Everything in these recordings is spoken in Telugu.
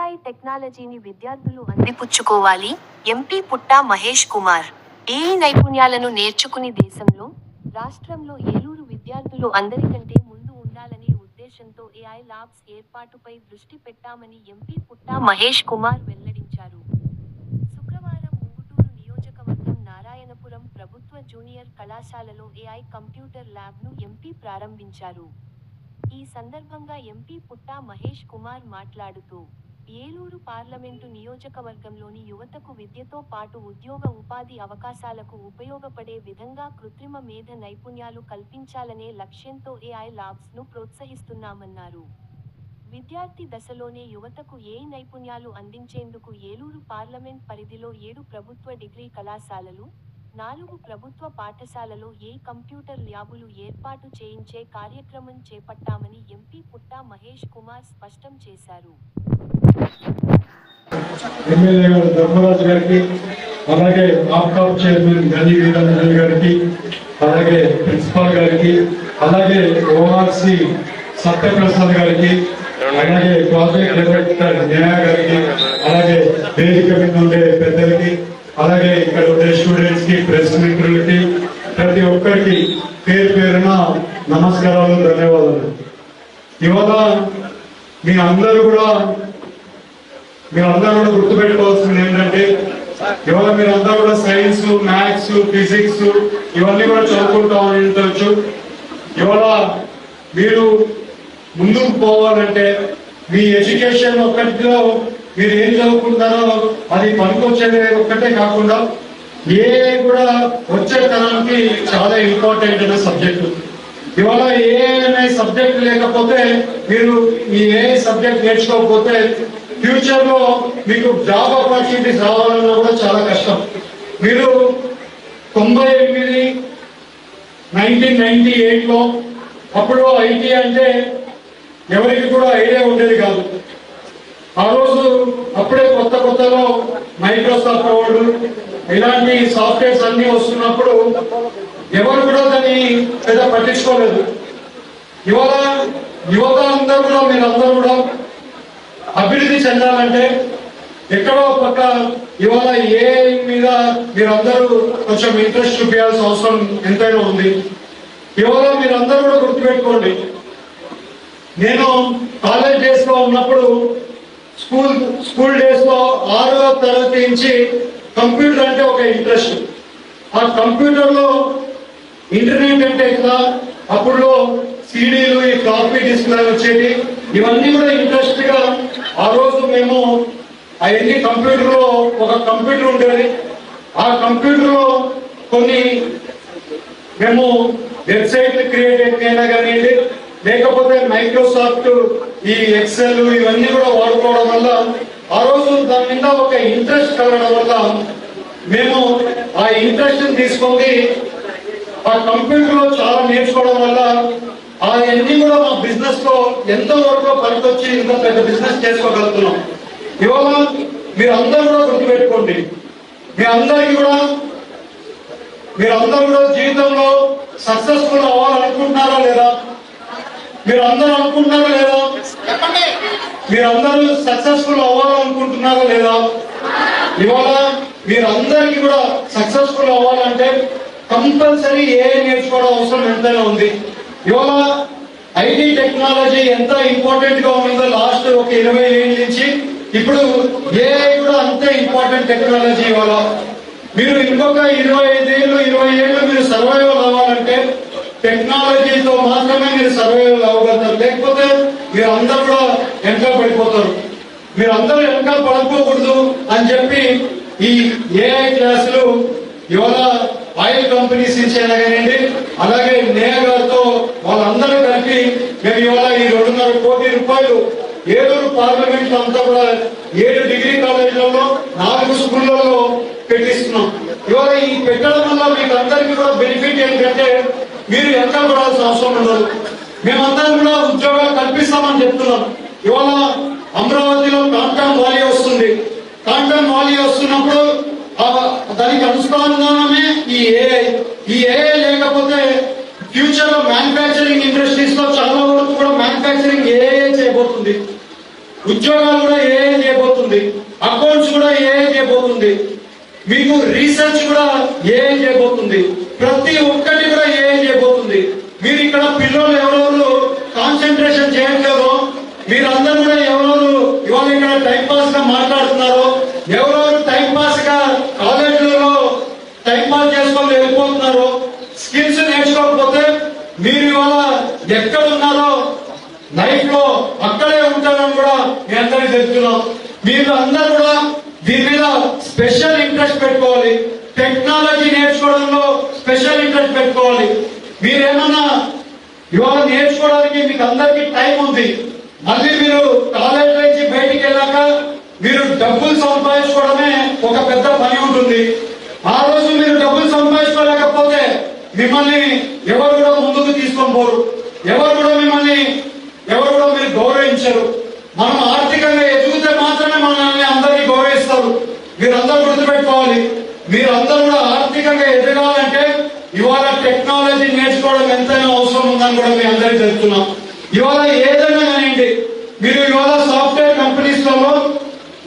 ఏఐ టెక్నాలజీని విద్యార్థులు అందిపుచ్చుకోవాలి. ఎంపీ పుట్టా మహేష్ కుమార్. ఏఐ నైపుణ్యాలను నేర్చుకుని దేశంలో రాష్ట్రంలో ఏలూరు విద్యార్థులు అందరికంటే ముందు ఉండాలనే ఉద్దేశంతో ఏఐ ల్యాబ్స్ ఏర్పాటుపై దృష్టి పెట్టామని ఎంపీ పుట్టా మహేష్ కుమార్ వెల్లడించారు. శుక్రవారం ఉంగుటూరు నియోజకవర్గం నారాయణపురం ప్రభుత్వ జూనియర్ కళాశాలలో ఏఐ కంప్యూటర్ ల్యాబ్ను ఎంపీ ప్రారంభించారు. ఈ సందర్భంగా ఎంపీ పుట్టా మహేష్ కుమార్ మాట్లాడుతూ ఏలూరు పార్లమెంటు నియోజకవర్గంలోని యువతకు విద్యతో పాటు ఉద్యోగ ఉపాధి అవకాశాలకు ఉపయోగపడే విధంగా కృత్రిమ మేధ నైపుణ్యాలు కల్పించాలనే లక్ష్యంతో ఏఐ ల్యాబ్స్ను ప్రోత్సహిస్తున్నామన్నారు. విద్యార్థి దశలోనే యువతకు ఏ నైపుణ్యాలు అందించేందుకు ఏలూరు పార్లమెంట్ పరిధిలో ఏడు ప్రభుత్వ డిగ్రీ కళాశాలలు నాలుగు ప్రభుత్వ పాఠశాలలో ఏ కంప్యూటర్ ల్యాబులు ఏర్పాటు చేయించే కార్యక్రమం చేపట్టామని ఎంపీ పుట్టా మహేష్ కుమార్ స్పష్టం చేశారు. ఎమ్మెల్యే గారు ధర్మరాజు గారికి అలాగే ఆప్కాప్ చైర్మన్ గని వీరాంజన్ గారికి అలాగే ప్రిన్సిపాల్ గారికి అలాగే ఓఆర్సి సత్యప్రసాద్ గారికి అలాగే ప్రాజెక్ట్ డైరెక్టర్ న్యాయ గారికి అలాగే వేదిక మీద ఉండే పెద్దలకి అలాగే ఇక్కడ ఉండే స్టూడెంట్స్కి ప్రెస్ మిత్రులకి ప్రతి ఒక్కరికి పేరు పేరున నమస్కారాలు ధన్యవాదాలు. ఇవాళ మీ అందరూ కూడా మీరందరూ కూడా గుర్తుపెట్టుకోవాల్సింది ఏంటంటే ఇవాళ మీరందరూ కూడా సైన్స్ మ్యాథ్స్ ఫిజిక్స్ ఇవన్నీ కూడా చదువుకుంటా ఉండవచ్చు ఇవాళ మీరు ముందుకు పోవాలంటే మీ ఎడ్యుకేషన్ ఒక్కటిలో మీరు ఏం చదువుకుంటారో అది పనికొచ్చేది ఒక్కటే కాకుండా ఏ కూడా వచ్చే తరానికి చాలా ఇంపార్టెంట్ అయిన సబ్జెక్టు ఇవాళ ఏ అనే సబ్జెక్ట్ లేకపోతే మీరు ఈ ఏ సబ్జెక్ట్ నేర్చుకోకపోతే ఫ్యూచర్లో మీకు జాబ్ ఆపర్చునిటీస్ రావాలన్నా కూడా చాలా కష్టం. మీరు తొంభై ఎనిమిది నైన్టీన్ నైన్టీ ఎయిట్లో అప్పుడు ఐటీ అంటే ఎవరికి కూడా ఐడియా ఉండేది కాదు. ఆ రోజు అప్పుడే కొత్త కొత్తలో మైక్రోసాఫ్ట్ వర్డ్ ఇలాంటి సాఫ్ట్వేర్స్ అన్ని వస్తున్నప్పుడు ఎవరు కూడా దాన్ని పెద్ద పట్టించుకోలేదు. ఇవాళ యువత అందరూ కూడా మీరందరూ కూడా అభివృద్ధి చెందాలంటే ఎక్కడో పక్క ఇవాళ ఏ మీద మీరందరూ కొంచెం ఇంట్రెస్ట్ చూపించాల్సిన అవసరం ఎంతైనా ఉంది. ఇవాళ మీరందరూ కూడా గుర్తుపెట్టుకోండి. నేను కాలేజ్ డేస్లో ఉన్నప్పుడు స్కూల్ స్కూల్ డేస్లో తరగతి నుంచి కంప్యూటర్ అంటే ఒక ఇంట్రెస్ట్. ఆ కంప్యూటర్లో ఇంటర్నెట్ అంటే ఎట్లా? అప్పుడులో సీడీలు ఈ కాపీ డిస్క్ వచ్చేది ఇవన్నీ కూడా ఇంట్రెస్ట్గా ఆ రోజు మేము అవన్నీ కంప్యూటర్లో ఒక కంప్యూటర్ ఉండేది. ఆ కంప్యూటర్లో కొన్ని మేము వెబ్సైట్ క్రియేట్ అయినా కానివ్వండి లేకపోతే మైక్రోసాఫ్ట్ ఈ ఎక్సెల్ ఇవన్నీ కూడా వాడుకోవడం వల్ల ఆ రోజు దాని మీద ఒక ఇంట్రెస్ట్ కలగడం వల్ల మేము ఆ ఇంట్రెస్ట్ తీసుకొని ఆ కంప్యూటర్లో చాలా నేర్చుకోవడం వల్ల అవన్నీ కూడా మా బిజినెస్లో ఎంతో వరకు పనికొచ్చి ఇంత పెద్ద బిజినెస్ చేసుకోగలుగుతున్నాం. ఇవాళ మీరు అందరూ కూడా గుర్తుపెట్టుకోండి. మీ అందరికీ కూడా మీరు అందరూ కూడా జీవితంలో సక్సెస్ఫుల్ అవ్వాలనుకుంటున్నారా లేదా? మీరు అందరూ అనుకుంటున్నారా లేదా? మీరందరూ సక్సెస్ఫుల్ అవ్వాలనుకుంటున్నారా లేదా? ఇవాళ మీరందరికీ కూడా సక్సెస్ఫుల్ అవ్వాలంటే కంపల్సరీ ఏ నేర్చుకోవడం అవసరం ఎంతైనా ఉంది. ఇవాళ ఐటీ టెక్నాలజీ ఎంత ఇంపార్టెంట్గా ఉందో లాస్ట్ ఒక ఇరవై ఏళ్ళ నుంచి ఇప్పుడు ఏఐ కూడా అంతే ఇంపార్టెంట్ టెక్నాలజీ ఇవాళ. మీరు ఇంకొక ఇరవై ఐదేళ్ళు ఇరవై ఏళ్ళు మీరు సర్వైవల్ అవ్వాలంటే టెక్నాలజీతో మాత్రమే మీరు సర్వైవల్ అవ్వగలుగుతారు. లేకపోతే మీరు కూడా వెనక పడిపోతారు. మీరు వెనక పడకూడదు అని చెప్పి ఈ ఏఐ క్లాసులు ఇవాళ ఆయిల్ కంపెనీస్ నుంచి అయినా కానివ్వండి అలాగే నేహ గారితో వాళ్ళందరూ కలిపి మేము ఇవాళ ఈ రెండున్నర కోటి రూపాయలు ఏలూరు పార్లమెంట్ అంతా కూడా ఏడు డిగ్రీ కాలేజీలలో నాలుగు స్కూళ్ళలో పెట్టిస్తున్నాం. ఇవాళ ఈ పెట్టడం వల్ల మీకు అందరికీ కూడా బెనిఫిట్ ఏంటంటే మీరు ఎంత పడాల్సిన అవసరం ఉండదు. మేమందరం కూడా ఉద్యోగాలు కల్పిస్తామని చెప్తున్నాం. ఇవాళ అమరావతిలో కాంటాన్ వాలీ వస్తుంది. కాంటాన్ వాలీ వస్తున్నప్పుడు దానికి అనుసంధానమే ఈ ఏఐ ఈ ఏఐ లేకపోతే ఫ్యూచర్లో మ్యానుఫ్యాక్చరింగ్ ఇండస్ట్రీస్లో చాలా వరకు కూడా మ్యానుఫ్యాక్చరింగ్ ఏఐ చేయబోతుంది. ఉద్యోగాలు కూడా ఏఐ చేయబోతుంది. అకౌంట్స్ కూడా ఏఐ చేయబోతుంది. మీకు రీసెర్చ్ కూడా ఏఐ చేయబోతుంది. ప్రతి ఒక్కటి కూడా ఏఐ చేయబోతుంది. మీరు ఇక్కడ పిల్లలు ఎవరు కాన్సన్ట్రేషన్ చేయట్లేదో మీరందరూ కూడా ఎవరెవరు ఇవాళ ఇక్కడ టైం పాస్గా మాట్లాడుతున్నారో ఎవరెవరు టైం పాస్గా కాలేజీలలో టైం పాస్ చేసుకొని వెళ్ళిపోతున్నారు స్కిల్స్ నేర్చుకోకపోతే మీరు ఇవాళ ఎక్కడ ఉన్నారో లైఫ్లో అక్కడే ఉంటారని కూడా మీ అందరికీ తెలుస్తున్నాం మీరు అందరూ కూడా దీని మీద స్పెషల్ ఇంట్రెస్ట్ పెట్టుకోవాలి. టెక్నాలజీ నేర్చుకోవడంలో స్పెషల్ ఇంట్రెస్ట్ పెట్టుకోవాలి. మీరేమన్నా ఇవాళ నేర్చుకోవడానికి మీకు అందరికీ టైం ఉంది. మళ్ళీ మీరు కాలేజ్ నుంచి బయటికి వెళ్ళాక మీరు డబ్బులు సంపాదించుకోవడమే ఒక పెద్ద పని ఉంటుంది. ఆ రోజు మీరు డబ్బులు సంపాదించుకోలేకపోతే మిమ్మల్ని ఎవరు కూడా ముందుకు తీసుకొని పోరు. ఎవరు కూడా మిమ్మల్ని ఎవరు కూడా మీరు గౌరవించరు. మనం ఆర్థికంగా ఎదిగితే మాత్రమే మనల్ని అందరినీ గౌరవిస్తారు మీరందరూ గుర్తుపెట్టుకోవాలి మీరందరూ కూడా ఆర్థికంగా ఎదగాలంటే ఇవాళ టెక్నాలజీ నేర్చుకోవడం ఎంతైనా అవసరం కూడా మీ అందరికీ తెలుస్తున్నాం ఇవాళ ఏదైనా కానివ్వండి మీరు ఇవాళ సాఫ్ట్వేర్ కంపెనీస్లలో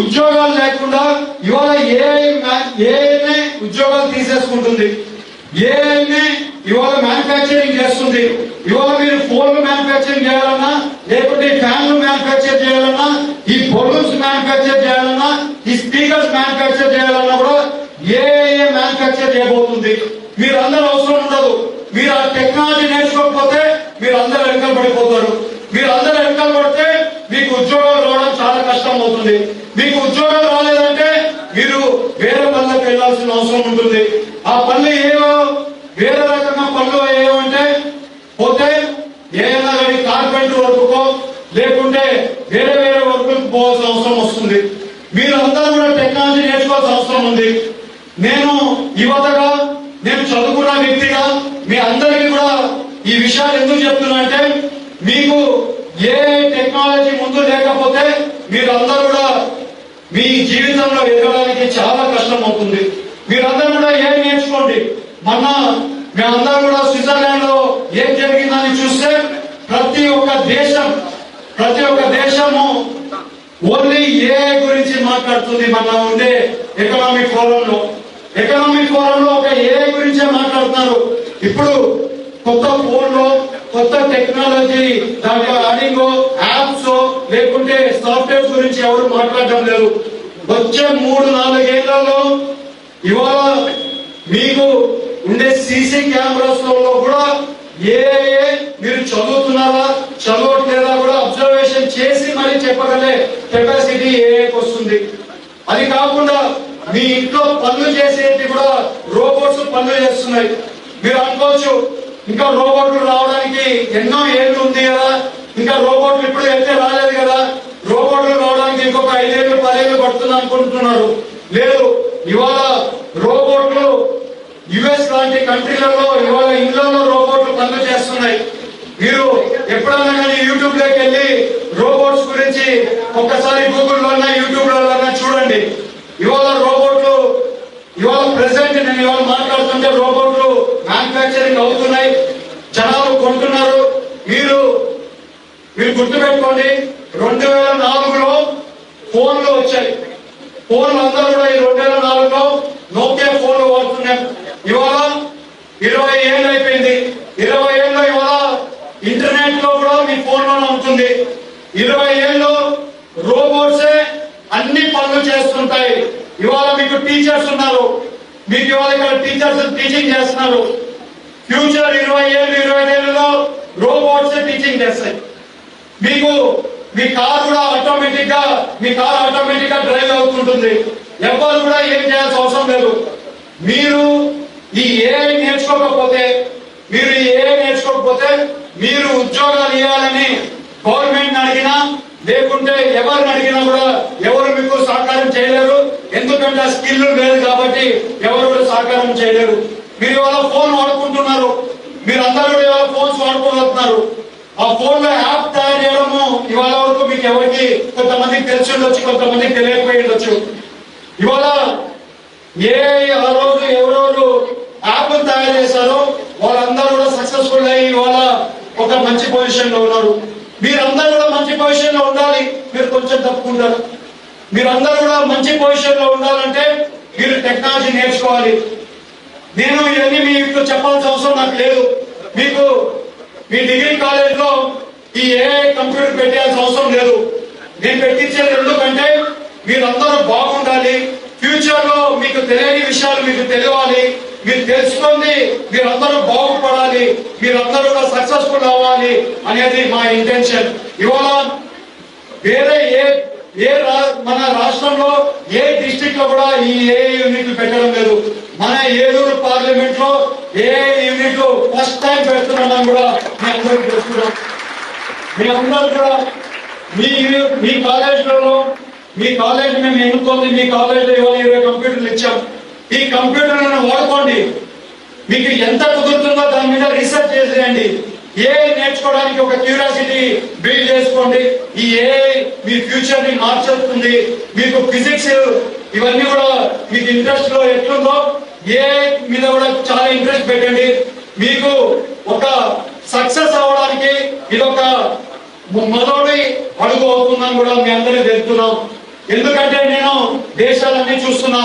ఉద్యోగాలు లేకుండా ఇవాళ ఏఐనే ఉద్యోగాలు తీసేసుకుంటుంది. ఏఐనే ఇవాళ మ్యానుఫ్యాక్చరింగ్ చేస్తుంది. ఇవాళ మీరు ఫోన్లు మ్యానుఫ్యాక్చరింగ్ చేయాలి లేకుంటే ఫ్యాన్లు మ్యానుఫ్యాక్చర్ చేయాలన్నా ఈ బొలూన్స్ మ్యానుఫ్యాక్చర్ చేయాలన్నా ఈ స్పీకర్స్ మ్యానుఫ్యాక్చర్ చేయాలన్నా కూడా ఏఐ మ్యానుఫ్యాక్చర్ చేయబోతుంది మీరు అందరూ అవసరం ఉండదు మీరు ఆ టెక్నాలజీ నేర్చుకోకపోతే మీరు అందరూ వెనకాల పడిపోతారు మీరు అందరూ వెనకాల పడితే మీకు ఉద్యోగాలు రావడం చాలా కష్టం అవుతుంది. మీకు ఉద్యోగాలు రాలేదంటే మీరు వేరే పనులకు వెళ్ళాల్సిన అవసరం ఉంటుంది. ఆ పనులు ఏవో వేరే రకంగా పనులు ఏమంటే పోతే ఏదైనా కానీ కార్పెంటర్ వర్క్కో లేకుంటే వేరే వేరే వర్కులకు పోవాల్సిన అవసరం వస్తుంది. మీరంతా కూడా టెక్నాలజీ నేర్చుకోవాల్సిన అవసరం ఉంది. నేను యువతగా నేను చదువుకున్న వ్యక్తిగా మీ అందరికీ కూడా ఈ విషయాలు ఎందుకు చెప్తున్నా అంటే మీకు ఏ మీరందరూ కూడా మీ జీవితంలో ఎదగడానికి చాలా కష్టం అవుతుంది మీరందరూ కూడా ఏం నేర్చుకోండి. మొన్న మేమందరం కూడా స్విట్జర్లాండ్లో ఏం జరిగిందని చూస్తే ప్రతి ఒక్క దేశం ప్రతి ఒక్క దేశము ఓన్లీ ఏ గురించి మాట్లాడుతుంది. మన ఉండే ఎకనామిక్ ఫోరంలో. ఎకనామిక్ ఫోరంలో ఒక ఏ గురించే మాట్లాడుతున్నారు. ఇప్పుడు కొత్త ఫోన్లో కొత్త టెక్నాలజీ దాంట్లో యాడింగ్ యాప్స్ లేకుంటే సాఫ్ట్వేర్ గురించి ఎవరు మాట్లాడడం లేదు. వచ్చే మూడు నాలుగేళ్ళలో ఇవాళ మీకు ఉండే సీసీ కెమెరాస్లో కూడా ఏ ఏ మీరు చదువుతున్నారా చదవట్లేదా కూడా అబ్జర్వేషన్ చేసి మరి చెప్పగలే. కెపాసిటీ ఏ వస్తుంది. అది కాకుండా మీ ఇంట్లో పనులు చేసేది కూడా రోబోట్స్ పనులు చేస్తున్నాయి. మీరు అనుకోవచ్చు ఇంకా రోబోట్లు రావడానికి ఎన్నో ఏళ్ళు ఉంది కదా. ఇంకా రోబోట్లు ఇప్పుడు వెళ్తే రాలేదు కదా. రోబోట్లు రావడానికి ఇంకొక ఐదేళ్ళు పదేళ్ళు పడుతుంది అనుకుంటున్నారు. లేదు ఇవాళ రోబోట్లు యుఎస్ లాంటి కంట్రీలలో ఇవాళ ఇండ్లలో రోబోట్లు పనులు చేస్తున్నాయి. మీరు ఎప్పుడన్నా కానీ యూట్యూబ్లోకి వెళ్ళి రోబోట్స్ గురించి ఒక్కసారి గూగుల్లోనా యూట్యూబ్లోనా చూడండి. ఇవాళ రోబోట్లు ఇవాళ ప్రెసెంట్ నేను ఇవాళ మాట్లాడుతుంటే రోబోట్లు మ్యానుఫ్యాక్చరింగ్ అవుతున్నాయి. జనాలు కొంటున్నారు. మీరు మీరు గుర్తుపెట్టుకోండి రెండు వేల నాలుగులో ఫోన్లు వచ్చాయి. ఫోన్లు అందరూ కూడా ఈ రెండు వేల నాలుగులో నోకే ఫోన్లు వాడుతున్నాం ఇవాళ ఇరవై ఏళ్ళు అయిపోయింది. ఇరవై ఏళ్ళు ఇవాళ ఇంటర్నెట్లో కూడా మీ ఫోన్లోనే ఉంటుంది. ఇరవై ఏళ్ళు రోబోట్సే అన్ని పనులు చేస్తుంటాయి. ఇవాళ మీకు టీచర్స్ ఉన్నారు. మీకు ఇవాళ ఇక్కడ టీచర్స్ టీచింగ్ చేస్తున్నారు. ఫ్యూచర్ ఇరవై ఏళ్ళు ఇరవై ఏళ్ళలో రోబోట్స్ టీచింగ్ చేస్తాయి. మీకు మీ కార్ కూడా ఆటోమేటిక్గా మీ కార్ ఆటోమేటిక్గా డ్రైవ్ అవుతుంటుంది. ఎవరు కూడా ఏం చేయాల్సిన అవసరం లేదు. మీరు ఈ ఏ నేర్చుకోకపోతే మీరు ఈ ఏ నేర్చుకోకపోతే మీరు ఉద్యోగాలు ఇవ్వాలని గవర్నమెంట్ అడిగినా లేకుంటే ఎవరిని అడిగినా కూడా ఎవరు మీకు సహకారం చేయలేరు. ఎందుకంటే ఆ స్కిల్ లేదు కాబట్టి ఎవరు కూడా సహకారం చేయలేరు. మీరు ఇవాళ ఫోన్ వాడుకుంటున్నారు. మీరు అందరూ కూడా ఇవాళ ఫోన్స్ వాడుకోగలుగుతున్నారు. ఆ ఫోన్లో యాప్ తయారు చేయడము ఇవాళ వరకు మీకు ఎవరికి కొంతమందికి తెలిసి ఉండొచ్చు కొంతమందికి తెలియకపోయి ఉండొచ్చు. ఇవాళ ఏ ఆ రోజు ఎవరెవరు యాప్ తయారు చేశారో వాళ్ళందరూ కూడా సక్సెస్ఫుల్ అయ్యి ఇవాళ ఒక మంచి పొజిషన్లో ఉన్నారు. మీరందరూ కూడా మంచి పొజిషన్లో ఉండాలి. మీరు కొంచెం తప్పుకుంటారు. మీరందరూ కూడా మంచి పొజిషన్లో ఉండాలంటే మీరు టెక్నాలజీ నేర్చుకోవాలి. నేను ఇవన్నీ మీకు చెప్పాల్సిన అవసరం నాకు లేదు. మీకు మీ డిగ్రీ కాలేజ్లో ఈ ఏఐ కంప్యూటర్ పెట్టాల్సిన అవసరం లేదు. నేను పెట్టించేది కంటే మీరందరూ బాగుండాలి. ఫ్యూచర్లో మీకు తెలియని విషయాలు మీకు తెలియాలి. మీరు తెలుసుకుంది మీరందరూ బాగుపడాలి. మీరందరూ కూడా సక్సెస్ఫుల్ అవ్వాలి అనేది మా ఇంటెన్షన్ ఇవాళ వేరే ఏ ఏ రా- మన రాష్ట్రంలో ఏ డిస్టిక్లో కూడా ఈ ఏ యూనిట్లు పెట్టడం లేదు. మన ఏలూరు పార్లమెంట్లో ఏ యూనిట్ ఫస్ట్ టైం పెడుతున్నామని కూడా మీ అందరికీ తెలుసుకున్నాం మీ అందరూ కూడా మీ మీ కాలేజీలలో మీ కాలేజ్ మేము ఎన్నుకోండి మీ కాలేజీలో ఇవాళ ఇరవై కంప్యూటర్లు ఇచ్చాం. ఈ కంప్యూటర్లను వాడుకోండి. మీకు ఎంత కుదురుతుందో దాని మీద రీసెర్చ్ చేసేయండి. ఏ నేర్చుకోవడానికి ఒక క్యూరియాసిటీ బిల్డ్ చేసుకోండి. ఈ ఏ మీ ఫ్యూచర్ని మార్చేస్తుంది. మీకు ఫిజిక్స్ ఇవన్నీ కూడా మీకు ఇంట్రెస్ట్లో ఎట్లుందో ఏ మీద కూడా చాలా ఇంట్రెస్ట్ పెట్టండి. మీకు ఒక సక్సెస్ అవ్వడానికి ఇదొక మొదటి అడుగు అవుతుందని కూడా మీ అందరికీ తెలుపుతున్నాం ఎందుకంటే నేను దేశాలన్నీ చూస్తున్నా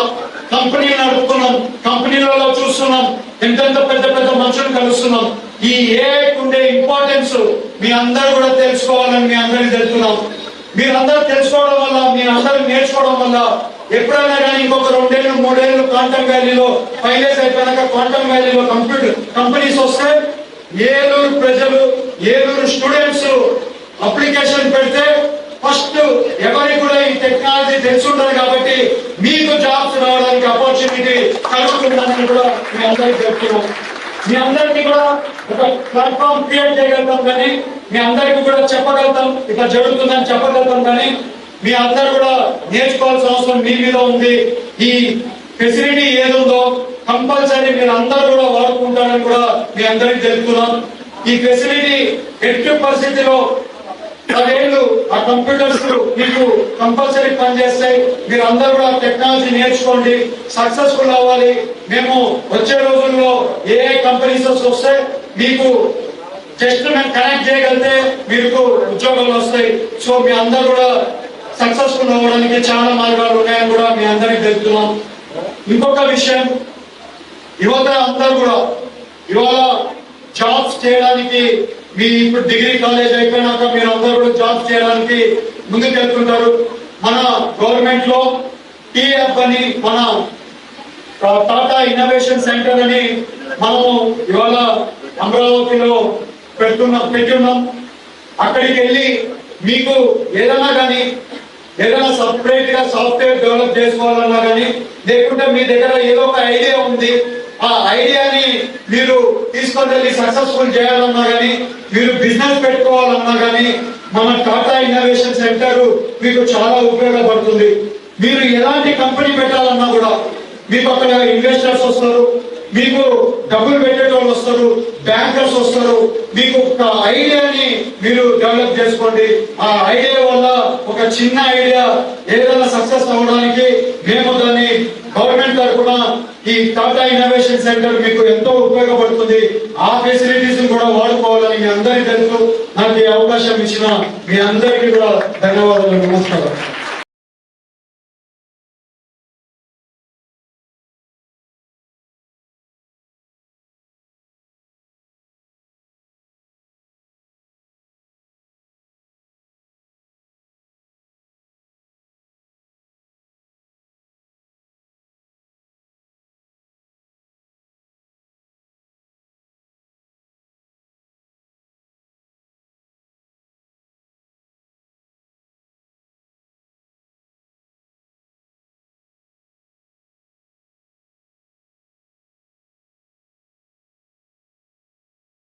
కంపెనీలు నడుపుతున్నాం కంపెనీలలో చూస్తున్నాం ఎంతెంత పెద్ద పెద్ద మనుషులు కలుస్తున్నాం. ఈ ఏ ఉండే ఇంపార్టెన్స్ మీ అందరూ కూడా తెలుసుకోవాలని మీ అందరికీ తెలుపుతున్నాం మీరందరూ తెలుసుకోవడం వల్ల మీ అందరూ నేర్చుకోవడం వల్ల ఎప్పుడైనా కానీ ఇంకొక రెండేళ్ళు మూడేళ్ళు క్వాంటమ్ వ్యాలీలో ఫైవ్ ఇయర్స్ అయిపోయినాక క్వాంటమ్ వ్యాలీలో కంప్యూటర్ కంపెనీస్ వస్తే ఏలూరు ప్రజలు ఏలూరు స్టూడెంట్స్ అప్లికేషన్ పెడితే ఫస్ట్ ఎవరికి కూడా ఈ టెక్నాలజీ తెలిసి ఉంటుంది కాబట్టి మీకు జాబ్స్ రావడానికి ఆపర్చునిటీ కలుగుతుందని కూడా మీ అందరికీ చెప్తున్నాం మీ అందరికీ కూడా ఒక ప్లాట్ఫామ్ క్రియేట్ చేయగలుగుతాం కానీ మీ అందరికీ కూడా చెప్పగలుగుతాం ఇట్లా జరుగుతుందని చెప్పగలుగుతాం కానీ మీ అందరూ కూడా నేర్చుకోవాల్సిన అవసరం మీ మీద ఉంది. ఈ ఫెసిలిటీ ఏదుందో కంపల్సరీ మీరు అందరూ కూడా వాడుకుంటారని కూడా మీ అందరికీ తెలుపుతున్నాం. ఈ ఫెసిలిటీ ఎట్టి పరిస్థితిలో పదేళ్ళు ఆ కంప్యూటర్స్ మీకు కంపల్సరీ పనిచేస్తాయి మీరు అందరూ కూడా టెక్నాలజీ నేర్చుకోండి సక్సెస్ఫుల్ అవ్వాలి. మేము వచ్చే రోజుల్లో ఏ ఏ కంపెనీస్ వస్తే మీకు జస్ట్ మేము కనెక్ట్ చేయగలిగితే మీకు ఉద్యోగాలు వస్తాయి. సో మీ అందరు కూడా సక్సెస్ఫుల్ అవ్వడానికి చాలా మార్గాలు ఉన్నాయని కూడా మీ అందరికీ తెలుపుతున్నాం. ఇంకొక విషయం యువత అందరూ కూడా ఇవాళ జాబ్స్ చేయడానికి మీ ఇప్పుడు డిగ్రీ కాలేజ్ అయిపోయినాక మీరు అందరూ కూడా చేయడానికి ముందుకు వెళ్తుంటారు మన గవర్నమెంట్లో టీఎఫ్ అని మన టాటా ఇన్నోవేషన్ సెంటర్ అని మనము ఇవాళ అమరావతిలో పెడుతున్నాం పెట్టున్నాం. అక్కడికి వెళ్ళి మీకు ఏదైనా కానీ ఏదైనా సపరేట్గా సాఫ్ట్వేర్ డెవలప్ చేసుకోవాలన్నా కానీ లేకుంటే మీ దగ్గర ఏదో ఒక ఐడియా ఉంది. ఆ ఐడియాని వెళ్ళి సక్సెస్ఫుల్ చేయాలన్నా కానీ మీరు బిజినెస్ పెట్టుకోవాలన్నా కానీ మన టాటా ఇన్నోవేషన్ సెంటర్ మీకు చాలా ఉపయోగపడుతుంది. మీరు ఎలాంటి కంపెనీ పెట్టాలన్నా కూడా మీకు అక్కడ ఇన్వెస్టర్స్ వస్తారు మీకు డబ్బులు పెట్టేటోళ్ళు వస్తారు బ్యాంకర్స్ వస్తారు మీకు ఒక ఐడియాని మీరు డెవలప్ చేసుకోండి. ఆ ఐడియా వల్ల ఒక చిన్న ఐడియా ఏదైనా సక్సెస్ అవ్వడానికి మేము దాన్ని ఈ టాటా ఇన్నోవేషన్ సెంటర్ మీకు ఎంతో ఉపయోగపడుతుంది. ఆ ఫెసిలిటీస్ కూడా వాడుకోవాలని మీ అందరికీ తెలుసు నాకు ఈ అవకాశం ఇచ్చిన మీ అందరికీ కూడా ధన్యవాదాలు నమస్కారం.